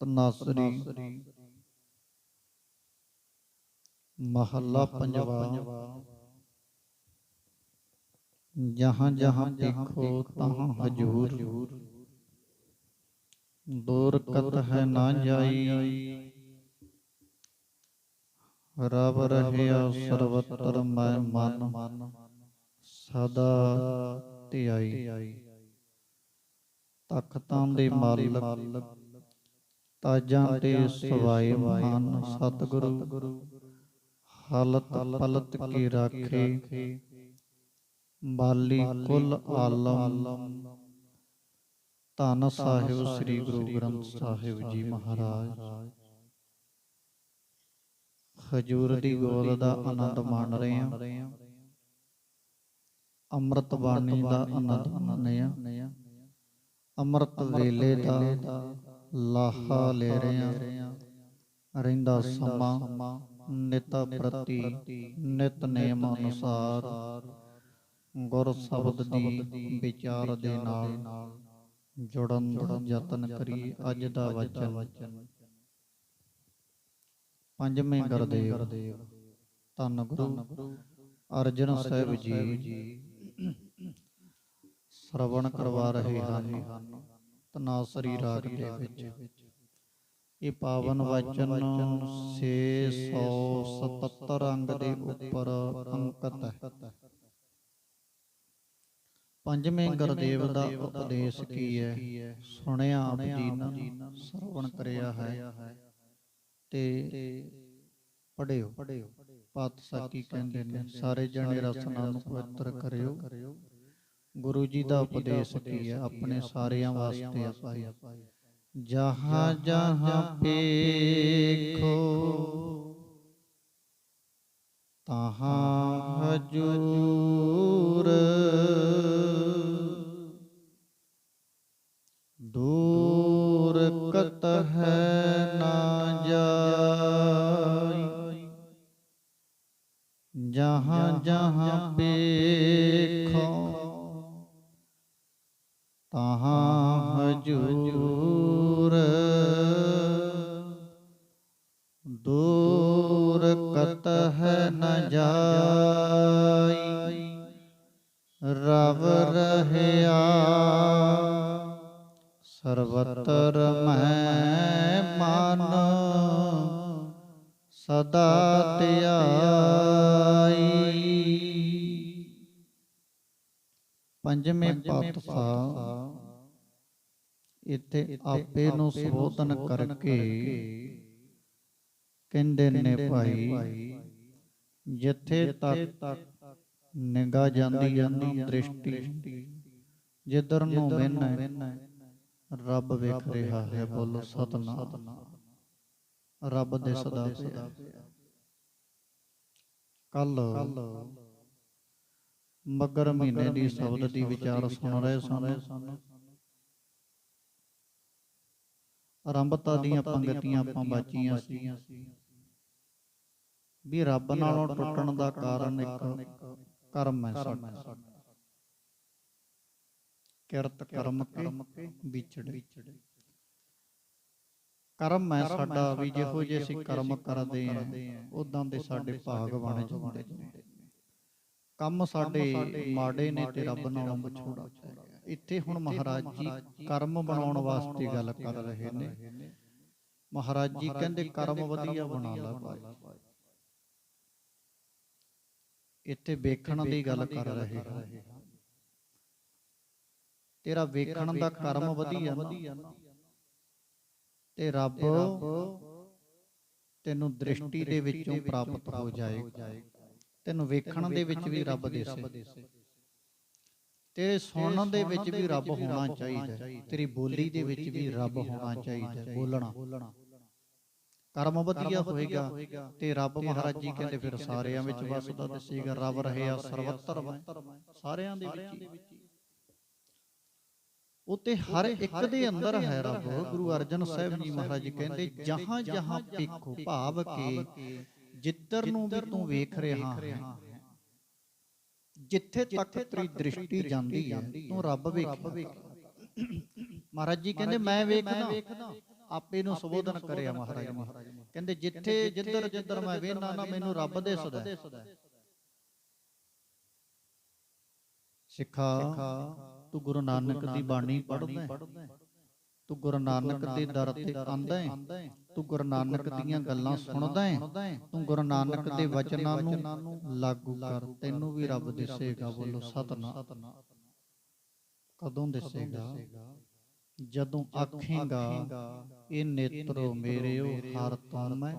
ਤਨਾਸਰੀ ਮਹੱਲਾ ਪੰਜਵਾ। ਜਹਾਂ ਜਹਾਂ ਦੇਖੋ ਤਹਾਂ ਹਜੂਰ। ਦੂਰ ਕਤ ਹੈ ਨਾ ਜਾਈ। ਰਬ ਰਹਿਆ ਸਰਵਤਰ ਮੈਂ ਮਨ। ਸਦਾ ਧਿਆਈ। ਤਖਤਾਂ ਦੇ ਮਾਲਕ। ਤਾਜਾਂ ਤੇ ਸਵਾਏ ਮਹਾਨ ਸਤਿਗੁਰੂ। ਹਾਲਤ ਪਲਤ ਕੀ ਰਾਖੇ। ਬਾਲੀ ਕੁਲ ਆਲਮ। ਧੰਨ ਸਾਹਿਬ ਸ੍ਰੀ ਗੁਰੂ ਗ੍ਰੰਥ ਸਾਹਿਬ ਜੀ ਮਹਾਰਾਜ। ਹਜੂਰ ਦੀ ਗੋਦ ਦਾ ਆਨੰਦ ਮਾਣ ਰਹੇ ਹਾਂ। ਅੰਮ੍ਰਿਤ ਬਾਣੀ ਦਾ ਆਨੰਦ ਮਾਣਦੇ ਹਾਂ। ਅੰਮ੍ਰਿਤ ਵੇਲੇ ਦਾ ਲਾਹਾ ਲੈ ਹਾਂ ਰਹਿੰਦਾ ਸਮਾਂ ਨਿਤ ਪ੍ਰਤੀ ਨਿਤ ਨੇਮ ਅਨੁਸਾਰ। ਗੁਰ ਸ਼ਬਦ ਦੀ ਵਿਚਾਰ ਦੇ ਨਾਲ ਜੁੜਨ ਦਾ ਯਤਨ ਕਰੀ ਅੱਜ ਦਾ ਵਚਨ। ਪੰਜਵੇਂ ਗੁਰਦੇਵ। ਧੰਨ ਗੁਰੂ। ਅਰਜਨ ਸਾਹਿਬ ਜੀ। ਸ਼ਰਵਣ ਕਰਵਾ ਰਹੇ ਹਨ। ਤਨਾਸਰੀ ਰਾਗ ਦੇ ਵਿੱਚ। ਇਹ ਪਾਵਨ ਵਚਨ 677 ਅੰਗ ਦੇ ਉੱਪਰ ਅੰਕਿਤ ਹੈ। ਪੰਜਵੇਂ ਗੁਰਦੇਵ ਦਾ ਉਪਦੇਸ਼ ਕੀ ਹੈ? ਸੁਣਿਆ ਆਪ ਜੀ ਨੇ ਸਰਵਣ ਕਰਿਆ ਹੈ ਤੇ ਪੜਿਓ ਪਤ ਸਾਕੀ ਕਹਿੰਦੇ ਨੇ ਸਾਰੇ ਜਣੇ ਰਸਨਾ ਨੂੰ ਪਵਿੱਤਰ ਕਰਿਓ। ਗੁਰੂ ਜੀ ਦਾ ਉਪਦੇਸ਼ ਕੀ ਹੈ? ਆਪਣੇ ਸਾਰਿਆਂ ਵਾਸਤੇ ਆਪਾਈ ਜਹਾਂ ਜਹਾਂ ਪੇਖੋ ਤਹਾਂ ਹਜੂਰ। ਦੂਰ ਪਾਤਸ਼ਾਹ ਇੱਥੇ ਆਪੇ ਨੂੰ ਸੰਬੋਧਨ ਕਰਕੇ ਕਹਿੰਦੇ ਨੇ ਭਾਈ ਜਿੱਥੇ ਤੱਕ ਨਿਗਾਹ ਜਾਂਦੀ ਹੈ ਦ੍ਰਿਸ਼ਟੀ ਜਿੱਧਰ ਨੂੰ ਵੇਨਾ ਰੱਬ ਵੇਖ ਰਿਹਾ ਹੈ ਬੋਲੋ ਸਤਨਾਮ। ਰੱਬ ਦੇ ਸਦਾ ਪਿਆ। ਕੱਲ ਮਗਰ ਮਹੀਨੇ ਦੀ ਸ਼ਬਦ ਦੀ ਵਿਚਾਰ ਸੁਣ ਰਹੇ ਸਨ। ਆਰੰਭਤਾ ਦੀਆਂ ਪੰਗਤੀਆਂ ਆਪਾਂ ਬਾਚੀਆਂ ਸੀ। ਵੀ ਰੱਬ ਨਾਲੋਂ ਟੁੱਟਣ ਦਾ ਕਾਰਨ ਇੱਕ ਕਰਮ ਹੈ ਸਾਡਾ। ਕਿਰਤ ਕਰਮ ਕੇ ਵਿਛੜੇ ਕਰਮ ਹੈ ਸਾਡਾ ਵੀ ਜਿਹੋ ਜਿਹੇ ਅਸੀਂ ਕਰਮ ਕਰਦੇ ਆਂ ਉਦਾਂ ਦੇ ਸਾਡੇ ਭਾਗ ਬਣ ਜਾਂਦੇ ਨੇ। ਕੰਮ ਸਾਡੇ ਮਾੜੇ ਨੇ ਤੇ ਰੱਬ ਨਾਲੋਂ ਵਿਛੋੜਾ ਇੱਥੇ ਹੁਣ ਮਹਾਰਾਜ ਜੀ ਕਰਮ ਬਣਾਉਣ ਵਾਸਤੇ ਗੱਲ ਕਰ ਰਹੇ ਨੇ। ਮਹਾਰਾਜ ਜੀ ਕਹਿੰਦੇ ਕਰਮ ਵਧੀਆ ਬਣਾ ਲੈ ਭਾਈ। ਇੱਥੇ ਵੇਖਣ ਦੀ ਗੱਲ ਕਰ ਰਹੇ ਹਾਂ। ਤੇਰਾ ਵੇਖਣ ਦਾ ਕਰਮ ਵਧੀਆ ਨਾ। ਤੇ ਰੱਬ ਤੈਨੂੰ ਦ੍ਰਿਸ਼ਟੀ ਦੇ ਵਿੱਚੋਂ ਪ੍ਰਾਪਤ ਹੋ ਜਾਏਗਾ। ਤੈਨੂੰ ਵੇਖਣ ਦੇ ਵਿੱਚ ਵੀ ਰੱਬ ਦੇਸੇ। ਤੇਰੇ ਸੁਣਨ ਦੇ ਵਿੱਚ ਵੀ ਰੱਬ ਹੋਣਾ ਚਾਹੀਦਾ। ਤੇਰੀ ਬੋਲੀ ਦੇ ਵਿੱਚ ਵੀ ਰੱਬ ਹੋਣਾ ਚਾਹੀਦਾ। ਬੋਲਣਾ। ਕਰਮ ਵਧੀਆ ਹੋਏਗਾ। ਤੇ ਰੱਬ ਮਹਾਰਾਜ ਜੀ ਕਹਿੰਦੇ ਫਿਰ ਸਾਰਿਆਂ ਵਿੱਚ ਵਸਦਾ ਦੱਸੇਗਾ ਰੱਬ ਰਹਿਆ ਸਰਵਤਰ ਸਾਰਿਆਂ ਦੇ ਵਿੱਚ ਉਤੇ ਹਰ ਇੱਕ ਦੇ ਅੰਦਰ ਹੈ ਰੱਬ। ਗੁਰੂ ਅਰਜਨ ਸਾਹਿਬ ਜੀ ਮਹਾਰਾਜ ਕਹਿੰਦੇ ਜਹਾਂ ਜਹਾਂ ਪੇਖੋ ਭਾਵ ਕੇ ਜਿੱਧਰ ਨੂੰ ਵੀ ਤੂੰ ਵੇਖ ਰਿਹਾ ਹੈ ਜਿੱਥੇ ਤੱਕ ਤੇਰੀ ਦ੍ਰਿਸ਼ਟੀ ਜਾਂਦੀ ਹੈ ਤੂੰ ਰੱਬ ਵੇਖ ਮਹਾਰਾਜ ਜੀ ਕਹਿੰਦੇ ਮੈਂ ਵੇਖਦਾ ਆਪੇ ਨੂੰ ਸੰਬੋਧਨ ਕਰਿਆ ਮਹਾਰਾਜ ਨੇ ਕਹਿੰਦੇ ਜਿੱਥੇ ਜਿੱਧਰ ਜਿੱਧਰ ਮੈਂ ਵੇਖਣਾ ਨਾ ਮੈਨੂੰ ਰੱਬ ਦਿਸਦਾ। ਸਿੱਖਾ ਤੂੰ ਗੁਰੂ ਨਾਨਕ ਦੀ ਬਾਣੀ ਪੜ੍ਹਦਾ ਹੈ। ਤੂੰ ਗੁਰੂ ਨਾਨਕ ਦੇ ਦਰ ਤੇ ਆਂਦਾ ਹੈ ਤੂੰ ਗੁਰੂ ਨਾਨਕ ਦੀਆਂ ਗੱਲਾਂ ਸੁਣਦਾ ਹੈ ਤੂੰ ਗੁਰੂ ਨਾਨਕ ਦੇ ਵਚਨਾਂ ਨੂੰ ਲਾਗੂ ਕਰ। ਤੈਨੂੰ ਵੀ ਰੱਬ ਦਿਸੇਗਾ ਬੋਲੋ ਸਤਨਾਮ। ਕਦੋਂ ਦਿਸੇਗਾ? ਜਦੋਂ ਆਖੇਗਾ ਇਹ ਨੇਤਰੋ ਮੇਰਿਓ ਹਰ ਤੁਮ ਮੈਂ।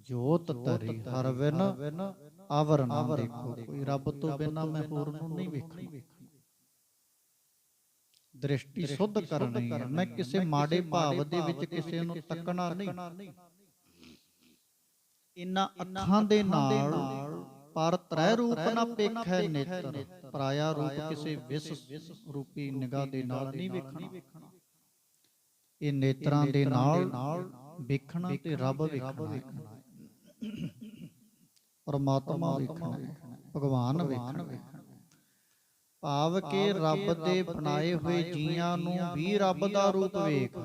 ਜੋਤ ਤਰੀ ਹਰ ਵਿਨ ਆਵਰ ਨਾ ਦੇਖੋ। ਕੋਈ ਰੱਬ ਤੋਂ ਬਿਨਾ ਮੈਂ ਹੋਰ ਨੂੰ ਨਹੀਂ ਵੇਖਣਾ। ਦ੍ਰਿਸ਼ਟੀ ਸੁੱਧ ਕਰਨੀ ਹੈ। ਮੈਂ ਕਿਸੇ ਮਾੜੇ ਭਾਵ ਦੇ ਵਿੱਚ ਕਿਸੇ ਨੂੰ ਤੱਕਣਾ ਨਹੀਂ। ਇਨਾਂ ਅੱਖਾਂ ਦੇ ਨਾਲ ਪਰ ਤ੍ਰੈ ਰੂਪ ਨਾ ਪੇਖੈ ਨੇਤਰ। ਪਰਾਇਆ ਰੂਪ ਕਿਸੇ ਵਿਸ ਰੂਪੀ ਨਿਗਾਹ ਦੇ ਨਾਲ ਨਹੀਂ ਵੇਖਣਾ। ਇਹ ਨੇਤਰਾਂ ਦੇ ਨਾਲ ਵੇਖਣਾ ਤੇ ਰੱਬ ਵੇਖਣਾ ਪਰਮਾਤਮਾ ਵੇਖਣਾ ਭਗਵਾਨ ਵੇਖਣਾ ਭਾਵ ਕਿ ਰੱਬ ਦੇ ਬਣਾਏ ਹੋਏ ਜੀਆਂ ਨੂੰ ਵੀ ਰੱਬ ਦਾ ਰੂਪ ਵੇਖ।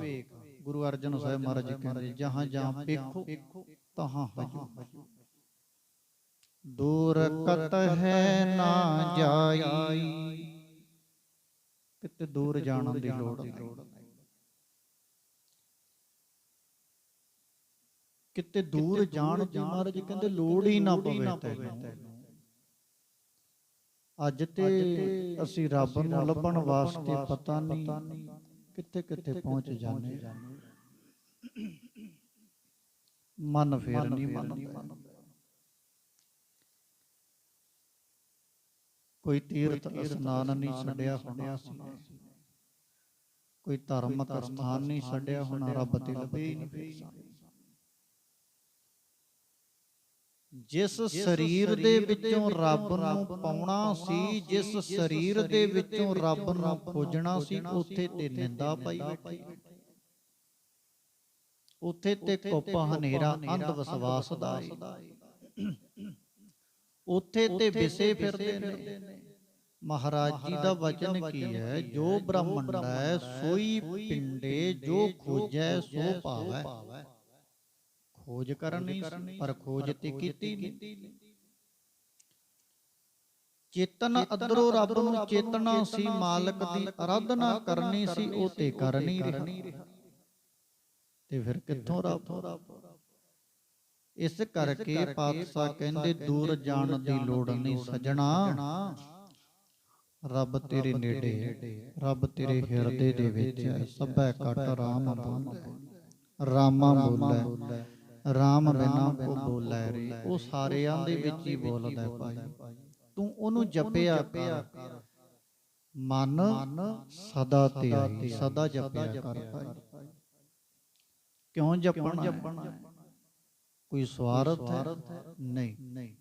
ਗੁਰੂ ਅਰਜਨ ਸਾਹਿਬ ਮਹਾਰਾਜ ਜੀ ਕਹਿੰਦੇ ਜਹਾਂ ਜਹਾਂ ਵੇਖੋ ਤਹਾਂ ਹਜੂ ਦੂਰ ਕਤ ਹੈ ਨਾ ਜਾਈ। ਕਿਤੇ ਦੂਰ ਜਾਣ ਦੀ ਲੋੜ ਨਹੀਂ। ਕਿਤੇ ਦੂਰ ਜਾਣ ਦੀ ਮਹਾਰਾਜ ਕਹਿੰਦੇ ਲੋੜ ਹੀ ਨਾ ਪਵੇ ਤੈਨੂੰ। ਅੱਜ ਤੇ ਅਸੀਂ ਰੱਬ ਨੂੰ ਲੱਭਣ ਵਾਸਤੇ ਪਤਾ ਨਹੀਂ ਕਿੱਥੇ ਕਿੱਥੇ ਪਹੁੰਚ ਜਾਂਦੇ। ਮਨ ਫੇਰ ਨਹੀਂ ਮੰਨਦਾ। ਕੋਈ ਤੀਰਥ ਇਸਨਾਨ ਨਹੀਂ ਛੱਡਿਆ ਹੋਣਾ ਸੀ। ਕੋਈ ਧਰਮਕ ਸਥਾਨ ਨਹੀਂ ਛੱਡਿਆ ਹੋਣਾ ਰੱਬ ਤੇ ਲੱਭੇ ਨਹੀਂ ਫਿਰ ਸਾਨੂੰ। ਜਿਸ ਸਰੀਰ ਦੇ ਵਿੱਚੋਂ ਰੱਬ ਨੂੰ ਪਾਉਣਾ ਸੀ ਜਿਸ ਸਰੀਰ ਦੇ ਵਿੱਚੋਂ ਰੱਬ ਨੂੰ ਖੋਜਣਾ ਸੀ ਉੱਥੇ ਤੇ ਨਿੰਦਾ ਪਾਈ ਬੈਠੀ। ਉੱਥੇ ਤੇ ਕੁੱਪ ਹਨੇਰਾ ਅੰਧ ਵਿਸ਼ਵਾਸ ਦਾ ਏ। ਉੱਥੇ ਤੇ ਵਿਸੇ ਫਿਰਦੇ ਨੇ। ਮਹਾਰਾਜ ਜੀ ਦਾ ਵਚਨ ਕੀ ਹੈ? ਜੋ ਬ੍ਰਹਮੰਡ ਹੈ ਸੋਈ ਪਿੰਡੇ ਜੋ ਖੋਜੈ ਸੋ ਪਾਵੈ ਖੋਜ ਕਰਨੀ ਪਰ ਖੋਜ ਤੇ ਕੀਤੀ ਨਹੀਂ। ਚੇਤਨ ਅਦਰੋ ਰੱਬ ਨੂੰ ਚੇਤਨਾ ਸੀ ਮਾਲਕ ਦੀ ਅਰਾਧਨਾ ਕਰਨੀ ਸੀ ਉਹ ਤੇ ਕਰ ਨਹੀਂ ਰਿਹਾ। ਤੇ ਫਿਰ ਕਿੱਥੋਂ ਰੱਬ? ਇਸ ਕਰਕੇ ਪਾਤਸ਼ਾਹ ਕਹਿੰਦੇ ਦੂਰ ਜਾਣ ਦੀ ਲੋੜ ਨਹੀਂ ਸਜਣਾ। ਰੱਬ ਤੇਰੇ ਨੇੜੇ ਰੱਬ ਤੇਰੇ ਹਿਰਦੇ ਦੇ ਵਿੱਚ ਸਭੈ ਘਟ ਰਾਮ ਬੋਲੇ। ਰਾਮਾ ਬੋਲੇ। ਰਾਮ ਬਿਨਾ ਕੋ ਬੋਲੇ ਰੇ। ਉਹ ਸਾਰਿਆਂ ਦੇ ਵਿੱਚ ਹੀ ਬੋਲਦਾ ਭਾਈ। ਤੂੰ ਉਹਨੂੰ ਜਪਿਆ ਕਰ। ਮਨ ਸਦਾ ਧਿਆਈ ਸਦਾ ਜਪਿਆ ਕਰ ਭਾਈ। ਕਿਉਂ ਜਪਣਾ ਹੈ? ਕੋਈ ਸਵਾਰਥ ਹੈ? ਨਹੀਂ।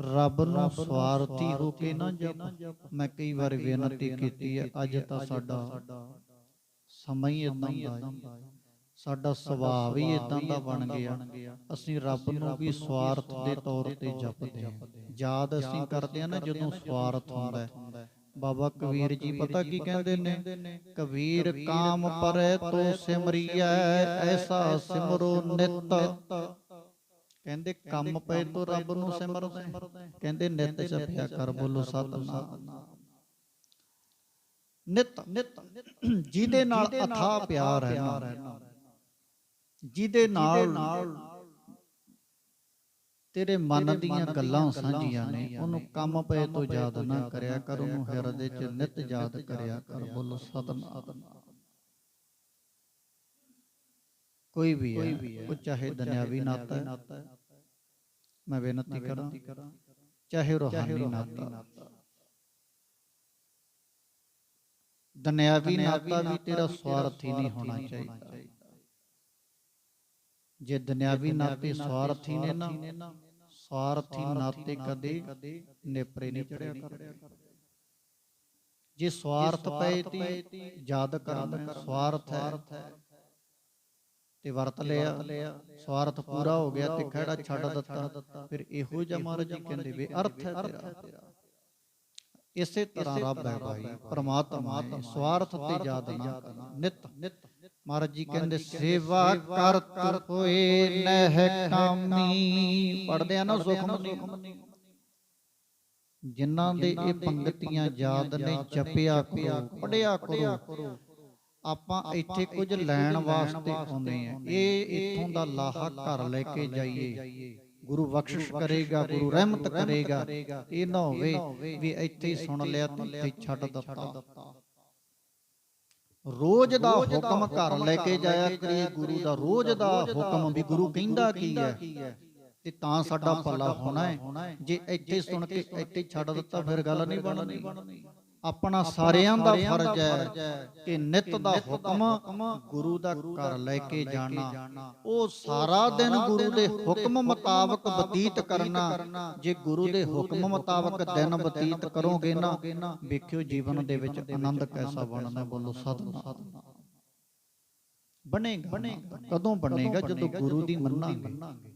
ਰੱਬ ਨੂੰ ਸਵਾਰਥੀ ਹੋ ਕੇ ਨਾ ਜਪ। ਮੈਂ ਕਈ ਵਾਰ ਬੇਨਤੀ ਕੀਤੀ ਹੈ ਅੱਜ ਤਾਂ ਸਾਡਾ ਸਮਾਂ ਹੀ ਇਦਾਂ ਦਾ ਹੈ। ਸਾਡਾ ਸੁਭਾਅ ਵੀ ਇਦਾਂ ਦਾ ਬਣ ਗਿਆ। ਅਸੀਂ ਰੱਬ ਨੂੰ ਵੀ ਸਵਾਰਥ ਦੇ ਤੌਰ ਤੇ ਜਪਦੇ ਹਾਂ। ਯਾਦ ਅਸੀਂ ਕਰਦੇ ਹਾਂ ਨਾ ਜਦੋਂ ਸਵਾਰਥ ਹੁੰਦਾ ਹੈ। ਬਾਬਾ ਕਬੀਰ ਜੀ ਪਤਾ ਕੀ ਕਹਿੰਦੇ ਨੇ? ਕਬੀਰ ਕਾਮ ਪਰੈ ਤੋ ਸਿਮਰੀਐ ਐਸਾ ਸਿਮਰੋ ਨਿਤ। ਕਹਿੰਦੇ ਕੰਮ ਪਏ ਤੋ ਰੱਬ ਨੂੰ ਸਿਮਰਦਾ ਹੈ। ਕਹਿੰਦੇ ਨਿਤ ਜਪਿਆ ਕਰ ਬੋਲੋ ਸਤਨਾਮ। ਨਿਤ। ਜਿਹਦੇ ਨਾਲ ਅਥਾ ਪਿਆਰ ਹੈ ਨਾ। ਜਿਹਦੇ ਨਾਲ ਤੇਰੇ ਮਨ ਦੀਆਂ ਗੱਲਾਂ ਸਾਂਝੀਆਂ ਨੇ। ਉਹਨੂੰ ਕੰਮ ਪਏ ਤੋਂ ਯਾਦ ਨਾ ਕਰਿਆ ਕਰ ਉਹਨੂੰ ਹਿਰਦੇ 'ਚ ਨਿਤ ਯਾਦ ਕਰਿਆ ਕਰ ਬੋਲੋ ਸਤਨਾਮ। ਕੋਈ ਵੀ ਹੈ ਉਹ ਚਾਹੇ ਦੁਨਿਆਵੀ ਨਾਤਾ ਹੈ ਮੈਂ ਬੇਨਤੀ ਕਰਾਂ ਚਾਹੇ ਰੂਹਾਨੀ ਨਾਤਾ ਦੁਨਿਆਵੀ ਨਾਤਾ ਵੀ ਤੇਰਾ ਸਵਾਰਥੀ ਨਹੀਂ ਹੋਣਾ ਚਾਹੀਦਾ। ਜੇ ਦੁਨਿਆਵੀ ਨਾਤੇ ਸਵਾਰਥੀ ਨੇ ਨਾ ਸਵਾਰਥੀ ਨਾਤੇ ਕਦੇ ਨੇਪਰੇ ਨਹੀਂ ਚੜਿਆ ਕਰਦੇ। ਜੇ ਸਵਾਰਥ ਪਏ ਤੀ ਯਾਦ ਕਰਨਾ ਸਵਾਰਥ ਹੈ। ਤੇ ਵਰਤ ਲਿਆ। ਸਵਾਰਥ ਪੂਰਾ ਹੋ ਗਿਆ ਤੇ ਖੜਾ ਛੱਡ ਦਿੱਤਾ। ਫਿਰ ਇਹੋ ਜਿਹਾ ਮਹਾਰਾਜ ਜੀ ਕਹਿੰਦੇ ਵੇ ਅਰਥ ਹੈ ਤੇਰਾ। ਇਸੇ ਤਰ੍ਹਾਂ ਰੱਬ ਹੈ ਭਾਈ। ਪ੍ਰਮਾਤਮਾ ਹੈ। ਸਵਾਰਥ ਤੇ ਯਾਦ ਨਾ ਕਰਨਾ। ਨਿਤ। ਮਹਾਰਾਜ ਜੀ ਕਹਿੰਦੇ ਸੇਵਾ ਕਰਤ ਹੋਏ ਨਹਿ ਕਾਮੀ। ਪੜਦੇ ਆ ਨਾ ਸੁਖਮਨੀ। ਜਿਨ੍ਹਾਂ ਦੇ ਇਹ ਪੰਕਤੀਆਂ ਯਾਦ ਨੇ ਜਪਿਆ ਕਰੋ ਪੜਿਆ ਕਰੋ। ਆਪਾਂ ਇੱਥੇ ਕੁਝ ਲੈਣ ਵਾਸਤੇ ਆਉਂਦੇ ਆ ਇਹ ਇੱਥੋਂ ਦਾ ਲਾਹਾ ਘਰ ਲੈ ਕੇ ਜਾਈਏ। ਗੁਰੂ ਬਖਸ਼ਿਸ਼ ਕਰੇਗਾ ਗੁਰੂ ਰਹਿਮਤ ਕਰੇਗਾ। ਇਹ ਨਾ ਹੋਵੇ ਵੀ ਇੱਥੇ ਹੀ ਸੁਣ ਲਿਆ ਤੇ ਛੱਡ ਦਿੱਤਾ। ਰੋਜ਼ ਦਾ ਹੁਕਮ ਘਰ ਲੈ ਕੇ ਜਾਇਆ ਕਰੀਏ ਗੁਰੂ ਦਾ ਰੋਜ਼ ਦਾ ਹੁਕਮ ਵੀ ਗੁਰੂ ਕਹਿੰਦਾ ਕੀ ਹੈ? ਤੇ ਤਾਂ ਸਾਡਾ ਭਲਾ ਹੋਣਾ ਹੈ। ਜੇ ਇੱਥੇ ਸੁਣ ਕੇ ਇੱਥੇ ਛੱਡ ਦਿੱਤਾ ਫਿਰ ਗੱਲ ਨਹੀਂ ਬਣਨੀ। ਆਪਣਾ ਸਾਰਿਆਂ ਦਾ ਫਰਜ਼ ਹੈ ਕਿ ਨਿਤ ਦਾ ਹੁਕਮ ਗੁਰੂ ਦਾ ਘਰ ਲੈ ਕੇ ਜਾਣਾ। ਉਹ ਸਾਰਾ ਦਿਨ ਗੁਰੂ ਦੇ ਹੁਕਮ ਮੁਤਾਬਕ ਬਤੀਤ ਕਰਨਾ। ਜੇ ਗੁਰੂ ਦੇ ਹੁਕਮ ਮੁਤਾਬਕ ਦਿਨ ਬਤੀਤ ਕਰੋਗੇ ਨਾ ਵੇਖਿਓ ਜੀਵਨ ਦੇ ਵਿੱਚ ਆਨੰਦ ਕੈਸਾ ਬਣਨਾ ਬੋਲੋ ਸਤਿਨਾਮ ਬਣੇਗਾ। ਕਦੋਂ ਬਣੇਗਾ? ਜਦੋਂ ਗੁਰੂ ਦੀ ਮੰਨਾਂਗੇ।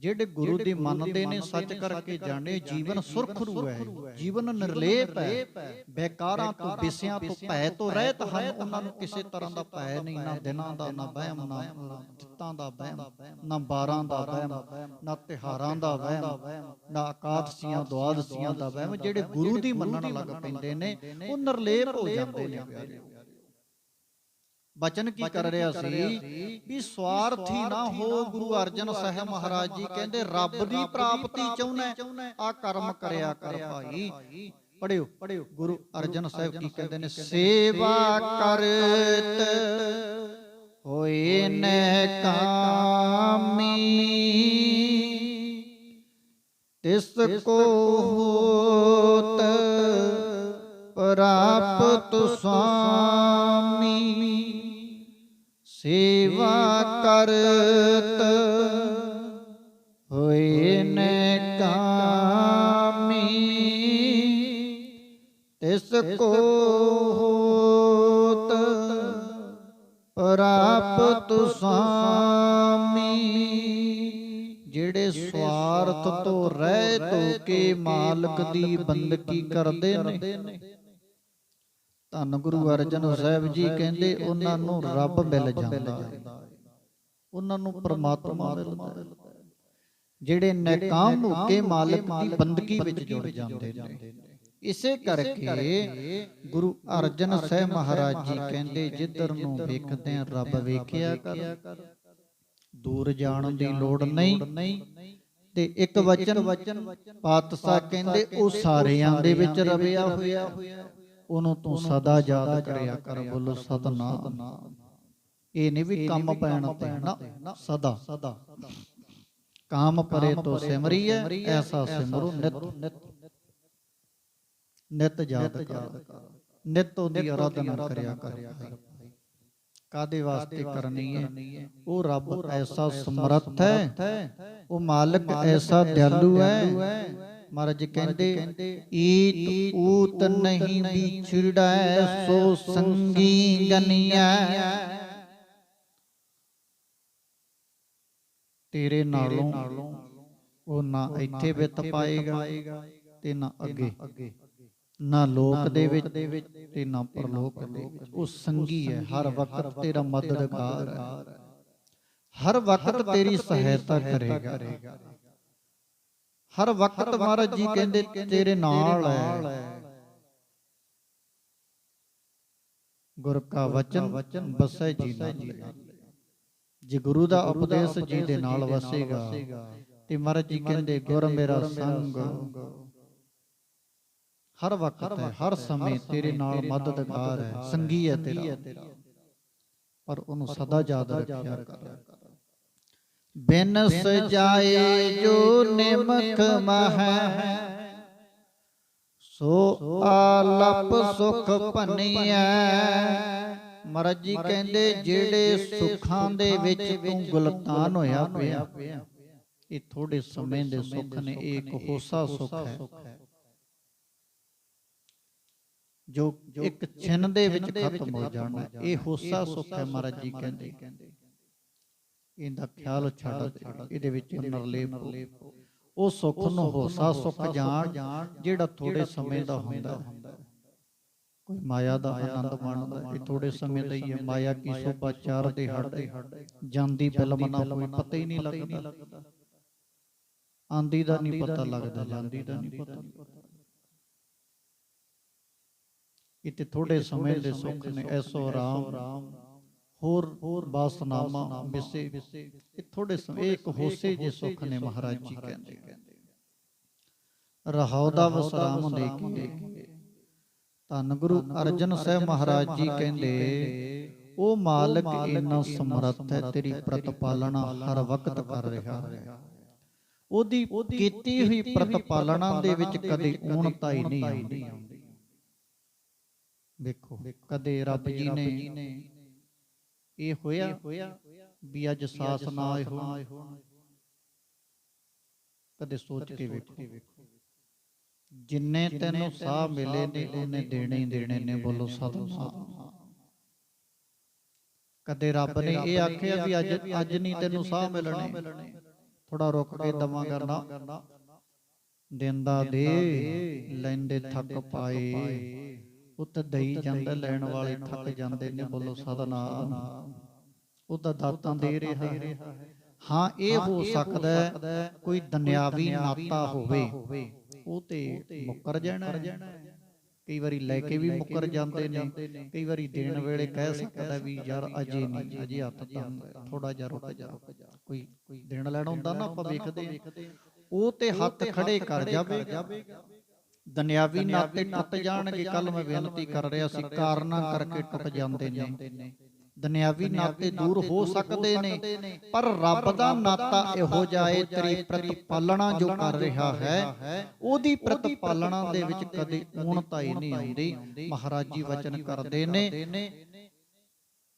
ਜਿਹੜੇ ਗੁਰੂ ਦੀ ਮੰਨਦੇ ਨੇ ਸੱਚ ਕਰਕੇ ਜਾਣੇ ਜੀਵਨ ਸੁਰਖਰੂ ਹੈ। ਜੀਵਨ ਨਿਰਲੇਪ ਹੈ। ਬੇਕਾਰਾਂ ਤੋਂ ਬਿਸਿਆਂ ਤੋਂ ਭੈ ਤੋਂ ਰਹਿਤ ਹਨ। ਉਹਨਾਂ ਨੂੰ ਕਿਸੇ ਤਰ੍ਹਾਂ ਦਾ ਭੈ ਨਹੀਂ ਨਾ ਦਿਨਾਂ ਦਾ ਨਾ ਵਹਿਮ ਨਾ ਤਿੱਤਾਂ ਦਾ ਵਹਿਮ ਨਾ ਬਾਰਾਂ ਦਾ ਵਹਿਮ ਨਾ ਤਿਹਾਰਾਂ ਦਾ ਵਹਿਮ ਨਾ ਆਕਾਦਸੀਆਂ ਦੁਆਦਸੀਆਂ ਦਾ ਵਹਿਮ। ਜਿਹੜੇ ਗੁਰੂ ਦੀ ਮੰਨਣ ਲੱਗ ਪੈਂਦੇ ਨੇ ਉਹ ਨਿਰਲੇਪ ਹੋ ਜਾਂਦੇ ਨੇ ਪਿਆਰੇ ਬਚਨ ਕੀ ਕਰ ਰਿਹਾ ਸੀ? ਵੀ ਸਵਾਰਥੀ ਨਾ ਹੋ ਗੁਰੂ ਅਰਜਨ ਸਾਹਿਬ ਮਹਾਰਾਜ ਜੀ ਕਹਿੰਦੇ ਰੱਬ ਦੀ ਪ੍ਰਾਪਤੀ ਚਾਹੁੰਨਾ ਆ ਕਰਮ ਕਰਿਆ ਕਰ ਭਾਈ। ਪੜਿਓ ਗੁਰੂ ਅਰਜਨ ਸਾਹਿਬ ਕੀ ਕਹਿੰਦੇ ਨੇ? ਸੇਵਾ ਕਰਤ ਹੋਏ ਨਹਿ ਕਾਮੀ। ਤਿਸ ਕੋ ਹੋਤ ਪ੍ਰਾਪਤ ਸੁਆਮੀ ਬੰਦਗੀ ਕਰਦੇ ਨੇ। ਧੰਨ ਗੁਰੂ ਅਰਜਨ ਸਾਹਿਬ ਜੀ ਕਹਿੰਦੇ ਉਹਨਾਂ ਨੂੰ ਰੱਬ ਮਿਲ ਜਾਂਦਾ ਹੈ। ਉਹਨਾਂ ਨੂੰ ਪ੍ਰਮਾਤਮਾ ਮਿਲਦਾ ਹੈ। ਜਿਹੜੇ ਨਕਾਮ ਹੋ ਮਾਲਕ ਦੀ ਬੰਦਗੀ ਵਿੱਚ ਜੁੜ ਜਾਂਦੇ ਨੇ। ਇਸੇ ਕਰਕੇ ਗੁਰੂ ਅਰਜਨ ਸਾਹਿਬ ਮਹਾਰਾਜ ਜੀ ਕਹਿੰਦੇ, ਜਿੱਧਰ ਨੂੰ ਵੇਖਦੇ ਆ ਰੱਬ ਵੇਖਿਆ ਕਰ, ਦੂਰ ਜਾਣ ਦੀ ਲੋੜ ਨਹੀਂ। ਤੇ ਇੱਕ ਵਚਨ ਪਾਤਸ਼ਾਹ ਕਹਿੰਦੇ ਉਹ ਸਾਰਿਆਂ ਦੇ ਵਿੱਚ ਰਵਿਆ ਹੋਇਆ। ਉਹਨੂੰ ਤੂੰ ਸਦਾ ਯਾਦ ਕਰਿਆ ਕਰ ਬੋਲੋ ਸਤਨਾਮ। ਇਹ ਨਹੀਂ ਵੀ ਕੰਮ ਪੈਣ ਤੇ ਨਾ ਸਦਾ। ਕਾਮ ਪਰੇ ਤੋਂ ਸਿਮਰੀਏ ਐਸਾ ਸਿਮਰੋ ਨਿਤ। ਨਿਤ। ਯਾਦ ਕਰ। ਨਿਤ ਉਹਦੀ ਆਰਾਧਨਾ ਕਰਿਆ ਕਰ। ਕਾਦੇ ਵਾਸਤੇ ਕਰਨੀ ਹੈ? ਉਹ ਰੱਬ ਐਸਾ ਸਮਰੱਥ ਹੈ? ਉਹ ਮਾਲਕ ਐਸਾ ਦਿਆਲੂ ਹੈ? ਮਹਾਰਾਜ ਕਹਿੰਦੇ ਈਤ ਊਤ ਨਹੀਂ ਵਿਛੜੈ ਸੋ ਸੰਗੀ ਗਨਿਆ ਤੇਰੇ ਨਾਲੋਂ ਉਹ ਨਾ ਇੱਥੇ ਵਿੱਤ ਪਾਏਗਾ ਤੇ ਨਾ ਅੱਗੇ। ਨਾ ਲੋਕ ਦੇ ਵਿੱਚ ਤੇ ਨਾ ਪਰਲੋਕ ਦੇ ਵਿੱਚ। ਉਹ ਸੰਗੀ ਹੈ। ਹਰ ਵਕਤ ਤੇਰਾ ਮਦਦਗਾਰ ਹੈ। ਹਰ ਵਕਤ ਤੇਰੀ ਸਹਾਇਤਾ ਕਰੇਗਾ। ਹਰ ਵਕਤ ਮਹਾਰਾਜ ਜੀ ਕਹਿੰਦੇ ਤੇਰੇ ਨਾਲ ਹੈ। ਗੁਰ ਕਾ ਵਚਨ ਬਸੈ ਜੀ ਨਾਲ ਜੇ ਗੁਰੂ ਦਾ ਉਪਦੇਸ਼ ਜੀ ਦੇ ਨਾਲ ਵਸੇਗਾ ਤੇ ਮਹਾਰਾਜ ਜੀ ਕਹਿੰਦੇ ਗੁਰ ਮੇਰਾ ਸੰਗ ਹਰ ਵਕਤ ਹੈ ਹਰ ਸਮੇਂ ਤੇਰੇ ਨਾਲ ਮਦਦਗਾਰ ਹੈ ਸੰਗੀ ਹੈ ਤੇਰਾ। ਪਰ ਉਹਨੂੰ ਸਦਾ ਯਾਦ ਰੱਖਿਆ ਕਰ। ਬਿਨ ਸਜਾਏ ਜੋ ਨਿਮਖ ਮਹੈ ਸੋ ਆਲਪ ਸੁਖ ਭੰਨਿਆ ਮਹਾਰਾਜ ਜੀ ਕਹਿੰਦੇ ਜਿਹੜੇ ਸੁੱਖਾਂ ਦੇ ਵਿੱਚ ਤੂੰ ਗੁਲਤਾਨ ਹੋਇਆ ਪਿਆ। ਇਹ ਥੋੜੇ ਸਮੇਂ ਦੇ ਸੁੱਖ ਨੇ ਇਹ ਇੱਕ ਹੋਸਾ ਸੁੱਖ ਹੈ। ਜੋ ਇੱਕ ਛਿਨ ਦੇ ਵਿੱਚ ਖਤਮ ਹੋ ਜਾਣਾ ਇਹ ਹੋਸਾ ਸੁੱਖ ਹੈ ਮਹਾਰਾਜ ਜੀ ਕਹਿੰਦੇ। ਇਹਦਾ ਖਿਆਲ ਛੱਡ ਇਹਦੇ ਵਿੱਚ ਨਰਲੇਪ ਉਹ ਸੁੱਖ ਨੂੰ ਹੋਸਾ ਸੁੱਖ ਜਾਣ ਜਿਹੜਾ ਥੋੜੇ ਸਮੇਂ ਦਾ ਹੁੰਦਾ। ਕੋਈ ਮਾਇਆ ਦਾ ਆਨੰਦ ਮਾਣਦਾ ਇਹ ਥੋੜੇ ਸਮੇਂ ਦਾ ਹੀ ਹੈ। ਮਾਇਆ ਕੀ ਸੋਭਾ ਚਾਰ ਦੇ ਹੜਦੇ ਜਾਂਦੀ ਫਿਲਮ ਨਾ ਹੋਈ ਪਤਾ ਹੀ ਨਹੀਂ ਲੱਗਦਾ। ਆਂਦੀ ਦਾ ਨਹੀਂ ਪਤਾ ਲੱਗਦਾ ਜਾਂਦੀ ਦਾ ਨਹੀਂ ਪਤਾ। ਇਤੇ ਥੋੜੇ ਸਮੇਂ ਦੇ ਸੁੱਖ ਨੇ ਐਸੋ ਰਾਮ ਹੋਰ ਹੋਰ ਬਾਸਨਾਮਾ ਵਿਸੇ ਇਹ ਥੋੜੇ ਸਮੇਂ ਇੱਕ ਹੋਸੇ ਜੇ ਸੁੱਖ ਨੇ ਮਹਾਰਾਜ ਜੀ ਕਹਿੰਦੇ। ਰਹਾਉ ਦਾ ਵਸਰਾਮ ਦੇ ਕੇ ਧੰਨ ਗੁਰੂ ਅਰਜਨ ਸਾਹਿਬ ਮਹਾਰਾਜ ਜੀ ਕਹਿੰਦੇ ਉਹ ਮਾਲਕ ਇੰਨਾ ਸਮਰੱਥ ਹੈ ਤੇਰੀ ਪ੍ਰਤਪਾਲਣਾ ਹਰ ਵਕਤ ਕਰ ਰਿਹਾ ਹੈ। ਉਹਦੀ ਕੀਤੀ ਹੋਈ ਪ੍ਰਤਪਾਲਣਾ ਦੇ ਵਿੱਚ ਕਦੇ ਊਣਤਾ ਹੀ ਨਹੀਂ ਆਉਂਦੀ। ਵੇਖੋ ਕਦੇ ਰੱਬ ਜੀ ਨੇ ਇਹ ਹੋਇਆ ਵੀ ਅੱਜ ਸਾਸ ਨਾ ਆਏ ਹੋਣ। ਕਦੇ ਸੋਚ ਕੇ ਵੇਖੋ। ਜਿੰਨੇ ਤੈਨੂੰ ਸਾਹ ਮਿਲੇ ਨੇ ਉਹਨੇ ਦੇਣੇ ਹੀ ਦੇਣੇ ਨੇ ਬੋਲੋ ਸਤਨਾਮ ਕਦੇ ਰੱਬ ਨੇ ਇਹ ਆਖਿਆ ਵੀ ਅੱਜ ਅੱਜ ਨਹੀਂ ਤੈਨੂੰ ਸਾਹ ਮਿਲਣੇ। ਥੋੜਾ ਰੁਕ ਕੇ ਦਵਾਂ ਕਰਨਾ। ਦਿੰਦਾ ਦੇ ਲੈਂਦੇ ਥੱਕ ਪਾਏ। ਉੱਤ ਦਈ ਜਾਂਦਾ ਲੈਣ ਵਾਲੇ ਥੱਕ ਜਾਂਦੇ ਨੇ ਬੋਲੋ ਸਤਨਾਮ ਉਹਦਾ ਦਾਤਾਂ ਦੇ ਰਿਹਾ ਹੈ। ਹਾਂ। ਇਹ ਹੋ ਸਕਦਾ ਕੋਈ ਦੁਨਿਆਵੀ ਨਾਤਾ ਹੋਵੇ। ਉਹ ਤੇ ਮੁੱਕਰ ਜਾਣਾ ਕਈ ਵਾਰੀ ਲੈ ਕੇ ਵੀ ਮੁੱਕਰ ਜਾਂਦੇ ਨੇ। ਕਈ ਵਾਰੀ ਦੇਣ ਵੇਲੇ ਕਹਿ ਸਕਦਾ ਵੀ ਯਾਰ ਅਜੇ ਨਹੀਂ ਅਜੇ ਹੱਥ ਤਾਂ ਥੋੜਾ ਜਿਹਾ ਰੁਕ ਜਾ। ਕੋਈ ਦੇਣ ਲੈਣ ਹੁੰਦਾ ਨਾ ਆਪਾਂ ਵੇਖਦੇ ਉਹ ਤੇ ਹੱਥ ਖੜੇ ਕਰ ਜਾਵੇ ਦੁਨਿਆਵੀ ਨਾਤੇ ਟੁੱਟ ਜਾਣਗੇ ਕੱਲ ਮੈਂ ਬੇਨਤੀ ਕਰ ਰਿਹਾ ਸੀ ਕਾਰਨਾਂ ਕਰਕੇ ਟੁੱਟ ਜਾਂਦੇ ਨੇ। ਦੁਨਿਆਵੀ ਨਾਤੇ ਦੂਰ ਹੋ ਸਕਦੇ ਨੇ ਪਰ ਰੱਬ ਦਾ ਨਾਤਾ ਇਹੋ ਜਾਏ ਤੇਰੀ ਪ੍ਰਤਪਾਲਣਾ ਜੋ ਕਰ ਰਿਹਾ ਹੈ ਉਹਦੀ ਪ੍ਰਤਪਾਲਣਾ ਦੇ ਵਿੱਚ ਕਦੇ ਊਣਤਾ ਹੀ ਨਹੀਂ ਆਉਂਦੀ ਮਹਾਰਾਜ ਜੀ ਵਚਨ ਕਰਦੇ ਨੇ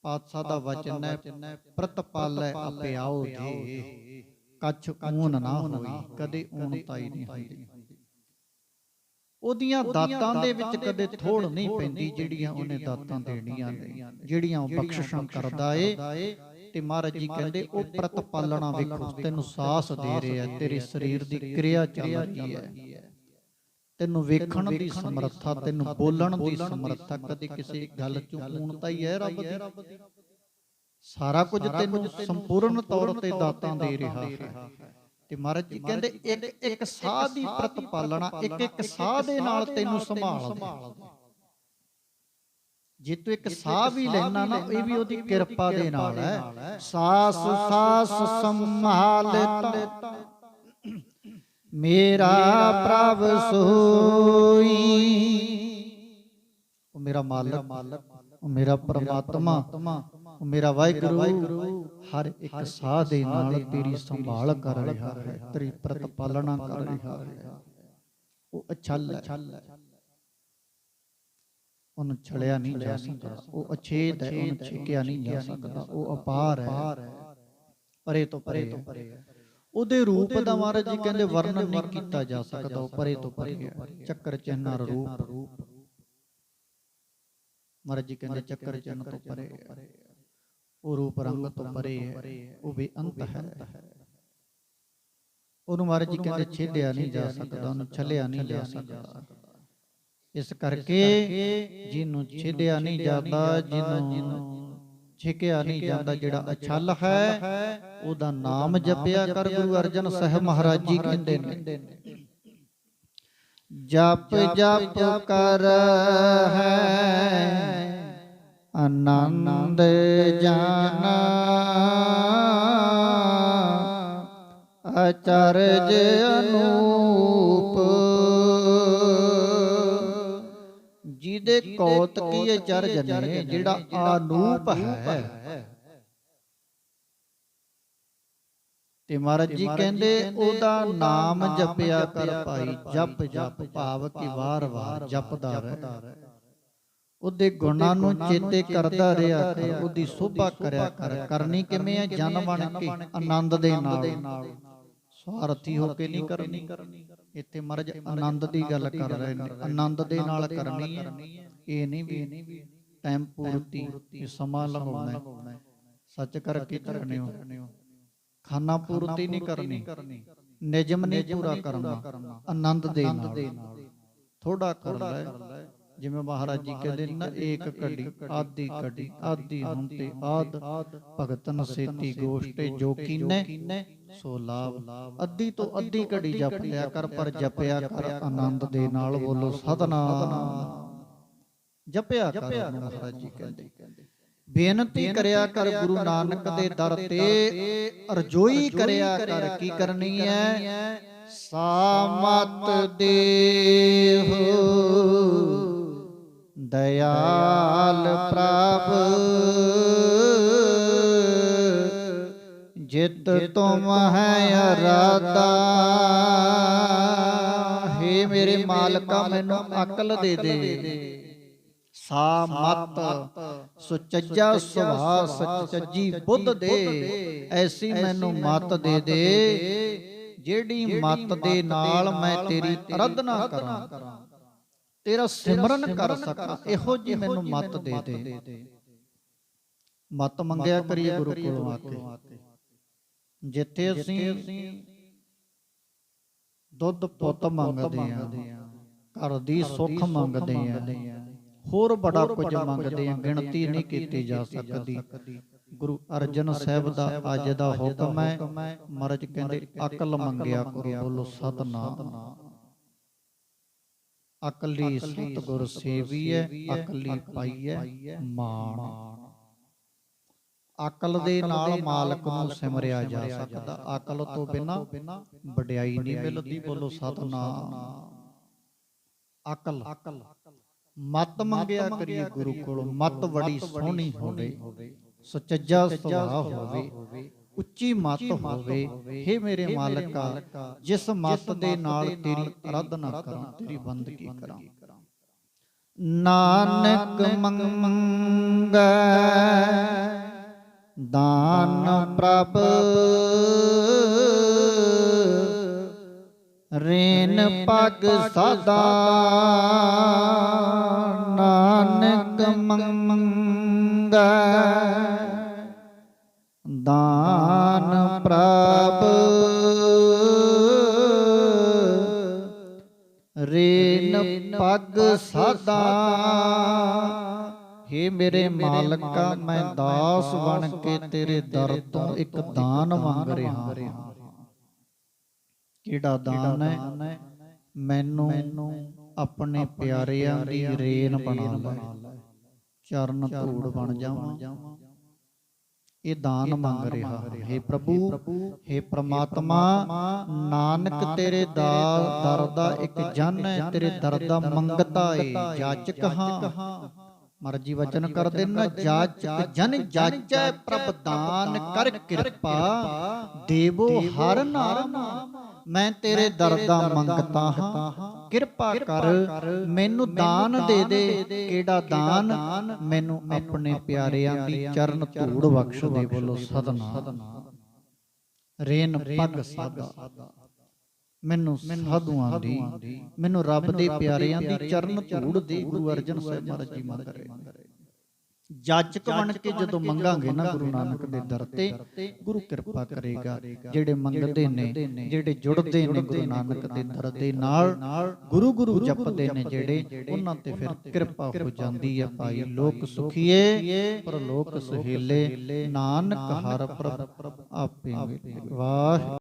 ਪਾਤਸ਼ਾਹ ਦਾ ਵਚਨ ਹੈ ਪ੍ਰਤਪਾਲੈ ਅਪਿਆਉ ਦੇ ਕੱਛ ਊਨ ਨਾ ਹੋਈ ਕਦੇ ਊਣਤਾ ਹੀ ਨਹੀਂ ਹੁੰਦੀ। ਉਹਦੀਆਂ ਦਾਤਾਂ ਦੇ ਵਿੱਚ ਕਦੇ ਥੋੜ ਨਹੀਂ ਪੈਂਦੀ ਜਿਹੜੀਆਂ ਉਹਨੇ ਦਾਤਾਂ ਦੇਣੀਆਂ ਨੇ ਜਿਹੜੀਆਂ ਉਹ ਬਖਸ਼ਿਸ਼ਾਂ ਕਰਦਾ ਏ ਤੇ ਮਹਾਰਾਜ ਜੀ ਕਹਿੰਦੇ ਉਹ ਪ੍ਰਤਪਾਲਣਾ ਵੇਖੋ ਤੈਨੂੰ ਸਾਹਸ ਦੇ ਰਿਹਾ ਤੇਰੇ ਸਰੀਰ ਦੀ ਕਿਰਿਆ ਚੱਲ ਰਹੀ ਹੈ ਤੈਨੂੰ ਵੇਖਣ ਦੀ ਸਮਰੱਥਾ ਤੈਨੂੰ ਬੋਲਣ ਦੀ ਸਮਰੱਥਾ ਕਦੇ ਕਿਸੇ ਗੱਲ ਚ ਊਣਤਾ ਹੀ ਹੈ ਰੱਬ ਦੀ। ਸਾਰਾ ਕੁਝ ਤੈਨੂੰ ਸੰਪੂਰਨ ਤੌਰ ਤੇ ਦਾਤਾਂ ਦੇ ਰਿਹਾ ਹੈ। ਤੇ ਮਹਾਰਾਜ ਜੀ ਕਹਿੰਦੇ ਇੱਕ ਇੱਕ ਸਾਹ ਦੀ ਪ੍ਰਤਪਾਲਣਾ ਇੱਕ ਇੱਕ ਸਾਹ ਦੇ ਨਾਲ ਤੈਨੂੰ ਸੰਭਾਲਦਾ ਜੇ ਤੂੰ ਇੱਕ ਸਾਹ ਵੀ ਲੈਣਾ ਨਾ ਇਹ ਵੀ ਉਹਦੀ ਕਿਰਪਾ ਦੇ ਨਾਲ ਹੈ। ਸਾਸ ਸਾਸ ਸੰਭਾਲਤਾ। ਮੇਰਾ ਪ੍ਰਭ ਸੋਈ। ਉਹ ਮੇਰਾ ਮਾਲਕ। ਉਹ ਮੇਰਾ ਪਰਮਾਤਮਾ। ਮੇਰਾ ਵਾਹਿਗੁਰੂ ਹਰ ਇੱਕ ਸਾਹ ਦੇ ਨਾਲ ਤੇਰੀ ਸੰਭਾਲ ਕਰ ਰਿਹਾ ਹੈ ਤੇਰੀ ਪ੍ਰਤਪਾਲਣਾ ਕਰ ਰਿਹਾ ਹੈ। ਉਹ ਅਛਲ ਹੈ। ਉਹਨੂੰ ਛੜਿਆ ਨਹੀਂ ਜਾ ਸਕਦਾ। ਉਹ ਅਛੇਦ ਹੈ ਉਹਨੂੰ ਛਿਕਿਆ ਨਹੀਂ ਜਾ ਸਕਦਾ। ਉਹ ਅਪਾਰ ਹੈ। ਪਰੇ ਤੋਂ ਪਰੇ ਹੈ। ਉਹਦੇ ਰੂਪ ਦਾ ਮਹਾਰਾਜ ਜੀ ਕਹਿੰਦੇ ਵਰਣਨ ਨਹੀਂ ਕੀਤਾ ਜਾ ਸਕਦਾ। ਉਹ ਪਰੇ ਤੋਂ ਪਰੇ ਹੈ। ਚੱਕਰ ਚਿੰਨ੍ਹ ਰੂਪ। ਮਹਾਰਾਜ ਜੀ ਕਹਿੰਦੇ ਚੱਕਰ ਚਿੰਨ੍ਹ ਤੋਂ ਪਰੇ ਹੈ। ਉਹ ਰੂਪ ਰੰਗ ਤੋਂ ਪਰੇ ਹੈ ਉਹ ਬੇਅੰਤ ਹੈ ਉਹਨੂੰ ਮਹਾਰਾਜ ਜੀ ਕਹਿੰਦੇ ਛੇਦਿਆ ਨਹੀਂ ਜਾ ਸਕਦਾ ਉਹਨੂੰ ਛਲਿਆ ਨਹੀਂ ਜਾ ਸਕਦਾ ਇਸ ਕਰਕੇ ਜਿਹਨੂੰ ਛੇਦਿਆ ਨਹੀਂ ਜਾਂਦਾ ਜਿਹਨੂੰ ਛਿਕਿਆ ਨਹੀਂ ਜਾਂਦਾ ਜਿਹੜਾ ਅਛਲ ਹੈ ਉਹਦਾ ਨਾਮ ਜਪਿਆ ਕਰ ਗੁਰੂ ਅਰਜਨ ਸਾਹਿਬ ਮਹਾਰਾਜ ਜੀ ਕਹਿੰਦੇ ਨੇ ਜਪ ਜਪ ਕਰ ਹੈ ਆਨੰਦ ਜਾਨਾ। ਅਚਰਜ ਅਨੂਪ। ਜਿਹਦੇ ਕੌਤਕੀ ਅਚਰਜ ਨੇ ਜਿਹੜਾ ਆਨੂਪ ਹੈ। ਤੇ ਮਹਾਰਾਜ ਜੀ ਕਹਿੰਦੇ ਉਹਦਾ ਨਾਮ ਜਪਿਆ ਕਰ ਭਾਈ ਜਪ ਜਪ ਭਾਵ ਕਿ ਵਾਰ-ਵਾਰ ਜਪਦਾ ਰਹਿ। ਉਹਦੇ ਗੁਣਾਂ ਨੂੰ ਚੇਤੇ ਕਰਦਾ ਰਿਹਾ ਕਰ ਉਹਦੀ ਸੋਭਾ ਕਰਿਆ ਕਰ ਕਰਨੀ ਕਿਵੇਂ ਹੈ ਜਨ ਬਣ ਕੇ ਆਨੰਦ ਦੇ ਨਾਲ। ਸਵਾਰਥੀ ਹੋ ਕੇ ਨਹੀਂ ਕਰਨੀ। ਇੱਥੇ ਮਰਜ ਆਨੰਦ ਦੀ ਗੱਲ ਕਰ ਰਹੇ ਨੇ। ਆਨੰਦ ਦੇ ਨਾਲ ਕਰਨੀ ਹੈ ਇਹ ਨਹੀਂ ਵੀ ਟਾਈਮ ਪੂਰਤੀ ਇਹ ਸਮਾਂ ਲਗਾਉਣਾ ਸੱਚ ਕਰਕੇ ਕਰਨੇ ਹੋ। ਖਾਨਾ ਪੂਰਤੀ ਨਹੀਂ ਕਰਨੀ। ਨਿਜਮ ਨਹੀਂ ਪੂਰਾ ਕਰਨਾ। ਆਨੰਦ ਦੇ ਨਾਲ। ਥੋੜਾ ਕਰ ਲੈ। ਜਿਵੇਂ ਮਹਾਰਾਜ ਜੀ ਕਹਿੰਦੇ ਨਾ ਏਕ ਘੜੀ ਆਦੀ ਘੜੀ ਆਦੀ ਹੁਣ ਆਦ ਭਗਤਨ ਸੇਤੀ ਗੋਸ਼ਟੇ ਜੋ ਕੀਨੇ, ਸੋ ਲਾਭ। ਅੱਧੀ ਤੋਂ ਅੱਧੀ ਘੜੀ ਜਪ ਲਿਆ ਕਰ, ਪਰ ਜਪਿਆ ਕਰ, ਆਨੰਦ ਦੇ ਨਾਲ ਬੋਲੋ ਸਤਨਾਮ। ਜਪਿਆ ਕਰ ਮਹਾਰਾਜ ਜੀ ਕਹਿੰਦੇ। ਬੇਨਤੀ ਕਰਿਆ ਕਰ ਗੁਰੂ ਨਾਨਕ ਦੇ ਦਰ ਤੇ, ਅਰਜੋਈ ਕਰਿਆ ਕਰ, ਕੀ ਕਰਨੀ ਹੈ ਸਾਮਤ ਦੇਹੁ। ਦਇਆਲ ਪ੍ਰਭ, ਜਿਤ ਤੁਮ ਹੈ ਅਰਾਦਾ ਹੇ ਮੇਰੇ ਮਾਲਕਾ, ਮੈਨੂੰ ਅਕਲ ਦੇ ਦੇ। ਸਾ ਮਤ, ਸੁਚੱਜਾ ਸੁਭਾ ਸੱਚੀ ਬੁੱਧ ਦੇ। ਐਸੀ ਮੈਨੂੰ ਮਤ ਦੇ ਦੇ, ਜਿਹੜੀ ਮਤ ਦੇ ਨਾਲ ਮੈਂ ਤੇਰੀ ਅਰਾਧਨਾ ਕਰਾਂ। ਤੇਰਾ ਸਿਮਰਨ ਕਰ ਸਕਾਂ ਇਹੋ ਜੀ ਮੈਨੂੰ ਮਤ ਦੇ ਦੇ ਮਤ ਮੰਗਿਆ ਕਰੀਏ ਗੁਰੂ ਕੋਲੋਂ ਆ ਕੇ। ਜਿੱਥੇ ਅਸੀਂ ਦੁੱਧ ਪੁੱਤ ਮੰਗਦੇ ਆ ਘਰ ਦੀ ਸੁੱਖ ਮੰਗਦੇ ਆ ਹੋਰ ਬੜਾ ਕੁਝ ਮੰਗਦੇ ਆ ਗਿਣਤੀ ਨਹੀਂ ਕੀਤੀ ਜਾ ਸਕਦੀ। ਗੁਰੂ ਅਰਜਨ ਸਾਹਿਬ ਦਾ ਅੱਜ ਦਾ ਹੁਕਮ ਹੈ ਮਹਾਰਾਜ ਕਹਿੰਦੇ ਅਕਲ ਮੰਗਿਆ ਕਰੋ ਬੋਲੋ ਸਤਨਾਮ। ਅਕਲੀ ਸਤਿਗੁਰ ਸੇਵੀਐ ਅਕਲੀ ਪਾਈਐ ਮਾਣ। ਅਕਲ ਦੇ ਨਾਲ ਮਾਲਕ ਨੂੰ ਸਿਮਰਿਆ ਜਾ ਸਕਦਾ। ਅਕਲ ਤੋਂ ਬਿਨਾ ਵਡਿਆਈ ਨਹੀਂ ਮਿਲਦੀ ਬੋਲੋ ਸਤਨਾਮ। ਅਕਲ। ਮਤ ਮੰਗਿਆ ਕਰੀਏ ਗੁਰੂ ਕੋਲੋਂ ਮਤ ਬੜੀ ਸੋਹਣੀ ਹੋਵੇ। ਸੁਚੱਜਾ ਸੁਭਾਅ ਹੋਵੇ। ਉੱਚੀ ਮਤ ਹੋਵੇ हे ਮੇਰੇ ਮਾਲਕਾ ਜਿਸ ਮਤ ਦੇ ਨਾਲ ਤੇਰੀ ਆਰਾਧਨਾ ਕਰਾਂ ਤੇਰੀ ਬੰਦਗੀ ਕਰਾਂ। ਨਾਨਕ ਮੰਗੈ ਦਾਨ ਪ੍ਰਭ ਰੇਨ ਪਗ ਸਦਾ। ਨਾਨਕ ਮੰਗੈ ਦਾਨ ਪ੍ਰਭ ਰੇਨ ਪਗ ਸਦਾ। ਹੇ ਮੇਰੇ ਮਾਲਕਾ ਮੈਂ ਦਾਸ ਬਣ ਕੇ ਤੇਰੇ ਦਰ ਤੋਂ ਇੱਕ ਦਾਨ ਮੰਗ ਰਿਹਾ ਹਾਂ। ਕਿਹੜਾ ਦਾਨ ਹੈ? ਮੈਨੂੰ ਆਪਣੇ ਪਿਆਰਿਆਂ ਦੀ ਰੇਨ ਬਣਾ ਲੈ। ਚਰਨ ਧੂੜ ਬਣ ਜਾਵਾਂ। ਇਹ ਦਾਨ ਮੰਗ ਰਿਹਾ ਹੈ। ਪ੍ਰਭੂ ਹੈ ਪ੍ਰਮਾਤਮਾ ਨਾਨਕ ਤੇਰੇ ਦਾ ਦਰ ਦਾ ਇੱਕ ਜਨ ਹੈ ਤੇਰੇ ਦਰ ਦਾ ਮੰਗਤਾ ਏ ਜਾਚਕ ਹਾਂ। ਮਰਜ਼ੀ ਵਚਨ ਕਰ ਦੇਣਾ ਜਾਚਕ ਜਨ ਜਾਚੈ ਪ੍ਰਭ ਦਾਨ ਕਰ ਕਿਰਪਾ। ਦੇਵੋ ਹਰ ਨਾਮ ਮੈਂ ਤੇਰੇ ਦਰ ਦਾ ਮੰਗਤਾ ਹਾਂ। ਕਿਰਪਾ ਕਰ ਮੈਨੂੰ ਦਾਨ ਦੇ ਦੇ ਕਿਹੜਾ ਦਾਨ? ਮੈਨੂੰ ਆਪਣੇ ਪਿਆਰਿਆਂ ਦੀ ਚਰਨ ਧੂੜ ਬਖਸ਼ ਦੇ ਬੋਲੋ ਸਤਨਾਮ ਰੇਨ ਪਗ ਸਾਦਾ। ਮੈਨੂੰ ਸਾਧੂਆਂ ਦੀ ਮੈਨੂੰ ਰੱਬ ਦੇ ਪਿਆਰਿਆਂ ਦੀ ਚਰਨ ਧੂੜ ਦੇ ਗੁਰੂ ਅਰਜਨ ਸਾਹਿਬ ਮਹਾਰਾਜ ਜੀ ਮੰਗ ਰਹੇ ਜਾਚਕ ਬਣ ਕੇ ਜਦੋਂ ਮੰਗਾਂਗੇ ਨਾ ਗੁਰੂ ਨਾਨਕ ਦੇ ਦਰ ਤੇ ਗੁਰੂ ਕਿਰਪਾ ਕਰੇਗਾ ਜਿਹੜੇ ਮੰਗਦੇ ਨੇ ਜਿਹੜੇ ਜੁੜਦੇ ਨੇ ਗੁਰੂ ਨਾਨਕ ਦੇ ਦਰ ਦੇ ਨਾਲ ਗੁਰੂ ਗੁਰੂ ਜਪਦੇ ਨੇ ਜਿਹੜੇ ਉਹਨਾਂ ਤੇ ਫਿਰ ਕਿਰਪਾ ਹੋ ਜਾਂਦੀ ਹੈ ਭਾਈ ਲੋਕ ਸੁਖੀਏ ਪਰ ਲੋਕ ਸੁਹੇਲੇ ਨਾਨਕ ਹਰ ਪ੍ਰਭ ਆਪੇ ਵਾਹ